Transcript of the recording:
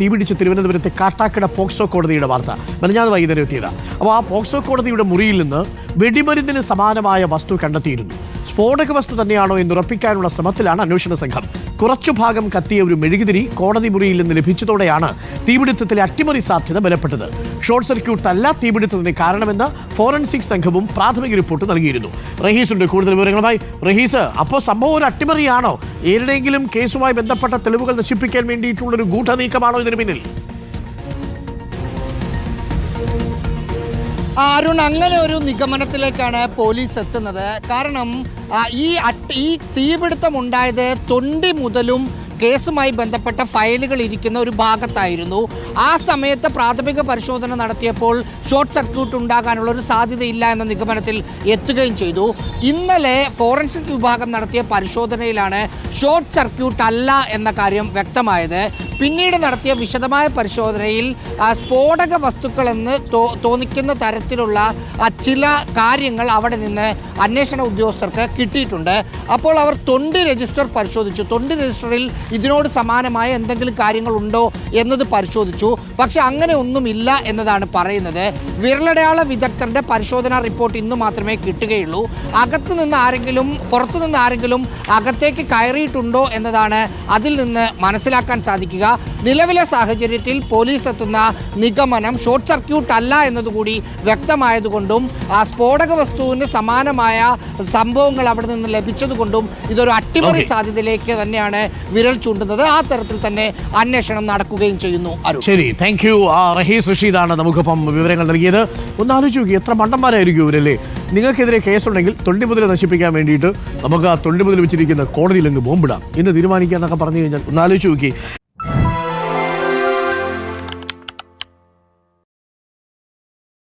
തീപിടിച്ച് തിരുവനന്തപുരത്തെ കാട്ടാക്കട പോക്സോ കോടതിയുടെ വാർത്ത. മെനഞ്ഞാന്ന് വൈകുന്നേരം എത്തിയതാണ് അപ്പോൾ ആ പോക്സോ കോടതിയുടെ മുറിയിൽ നിന്ന് വെടിമരുന്നിന് സമാനമായ വസ്തു കണ്ടെത്തിയിരുന്നു. സ്ഫോടക വസ്തു തന്നെയാണോ എന്ന് ഉറപ്പിക്കാനുള്ള ശ്രമത്തിലാണ് അന്വേഷണ സംഘം. കുറച്ചു ഭാഗം കത്തിയ ഒരു മെഴുകുതിരി കോടതി മുറിയിൽ നിന്ന് ലഭിച്ചതോടെയാണ് തീപിടുത്തത്തിലെ അട്ടിമറി സാധ്യത ബലപ്പെട്ടത്. ഷോർട്ട് സർക്യൂട്ട് അല്ല തീപിടുത്തത്തിന് കാരണമെന്ന് ഫോറൻസിക് സംഘവും പ്രാഥമിക റിപ്പോർട്ട് നൽകിയിരുന്നു. റഹീസുണ്ട്. കൂടുതൽ വിവരങ്ങളുമായി റഹീസ് അപ്പോൾ സംഭവം ഒരു അട്ടിമറിയാണോ? ഏതെങ്കിലും കേസുമായി ബന്ധപ്പെട്ട തെളിവുകൾ നശിപ്പിക്കാൻ വേണ്ടിയിട്ടുള്ള ഒരു ഗൂഢനീക്കമാണോ ഇതിന് പിന്നിൽ? അരുൺ അങ്ങനെ ഒരു നിഗമനത്തിലേക്കാണ് പോലീസ് എത്തുന്നത്. കാരണം ഈ ഈ തീപിടുത്തം ഉണ്ടായത് തൊണ്ടി മുതലും കേസുമായി ബന്ധപ്പെട്ട ഫയലുകൾ ഇരിക്കുന്ന ഒരു ഭാഗത്തായിരുന്നു. ആ സമയത്ത് പ്രാഥമിക പരിശോധന നടത്തിയപ്പോൾ ഷോർട്ട് സർക്യൂട്ട് ഉണ്ടാകാനുള്ള ഒരു സാധ്യതയില്ല എന്ന നിഗമനത്തിൽ എത്തുകയും ചെയ്തു. ഇന്നലെ ഫോറൻസിക് വിഭാഗം നടത്തിയ പരിശോധനയിലാണ് ഷോർട്ട് സർക്യൂട്ട് അല്ല എന്ന കാര്യം വ്യക്തമായത്. പിന്നീട് നടത്തിയ വിശദമായ പരിശോധനയിൽ സ്ഫോടക വസ്തുക്കളെന്ന് തോന്നിക്കുന്ന തരത്തിലുള്ള ചില കാര്യങ്ങൾ അവിടെ നിന്ന് അന്വേഷണ ഉദ്യോഗസ്ഥർക്ക് കിട്ടിയിട്ടുണ്ട്. അപ്പോൾ അവർ തൊണ്ട് രജിസ്റ്റർ പരിശോധിച്ചു. തൊണ്ട് രജിസ്റ്ററിൽ ഇതിനോട് സമാനമായ എന്തെങ്കിലും കാര്യങ്ങൾ ഉണ്ടോ എന്നത് പരിശോധിച്ചു. പക്ഷെ അങ്ങനെ ഒന്നുമില്ല എന്നതാണ് പറയുന്നത്. വിരലടയാള വിദഗ്ധരുടെ പരിശോധനാ റിപ്പോർട്ട് ഇന്ന് മാത്രമേ കിട്ടുകയുള്ളൂ. അകത്തു നിന്ന് ആരെങ്കിലും പുറത്തു നിന്ന് ആരെങ്കിലും അകത്തേക്ക് കയറിയിട്ടുണ്ടോ എന്നതാണ് അതിൽ നിന്ന് മനസ്സിലാക്കാൻ സാധിക്കുക. നിലവിലെ സാഹചര്യത്തിൽ പോലീസ് എത്തുന്ന നിഗമനം ഷോർട്ട് സർക്യൂട്ട് അല്ല എന്നതുകൂടി വ്യക്തമായതുകൊണ്ടും ആ സ്ഫോടക വസ്തുവിന് സമാനമായ സംഭവങ്ങൾ അവിടെ നിന്ന് ലഭിച്ചതുകൊണ്ടും ഇതൊരു അട്ടിമറി. സാധ്യതയിലേക്ക് തന്നെയാണ് വിരൽ ചൂണ്ടുന്നത്. ആ തരത്തിൽ തന്നെ അന്വേഷണം നടക്കുകയും ചെയ്യുന്നു ശരി താങ്ക് യു ആ റഹീസ് റഷീദാണ് നമുക്കിപ്പം വിവരങ്ങൾ നൽകിയത്. ഒന്ന് ആലോചിച്ച് നോക്കി എത്ര മണ്ടന്മാരായിരിക്കും ഇവരല്ലേ? നിങ്ങൾക്കെതിരെ കേസുണ്ടെങ്കിൽ തൊണ്ടിമുതൽ നശിപ്പിക്കാൻ വേണ്ടിയിട്ട് നമുക്ക് ആ തൊണ്ടിമുതൽ വെച്ചിരിക്കുന്ന കോടതിയിൽ അങ്ങ് ബോംബിടാം. എന്ന് തീരുമാനിക്കുക എന്നൊക്കെ പറഞ്ഞു കഴിഞ്ഞാൽ ഒന്ന് ആലോചിച്ച് നോക്കി.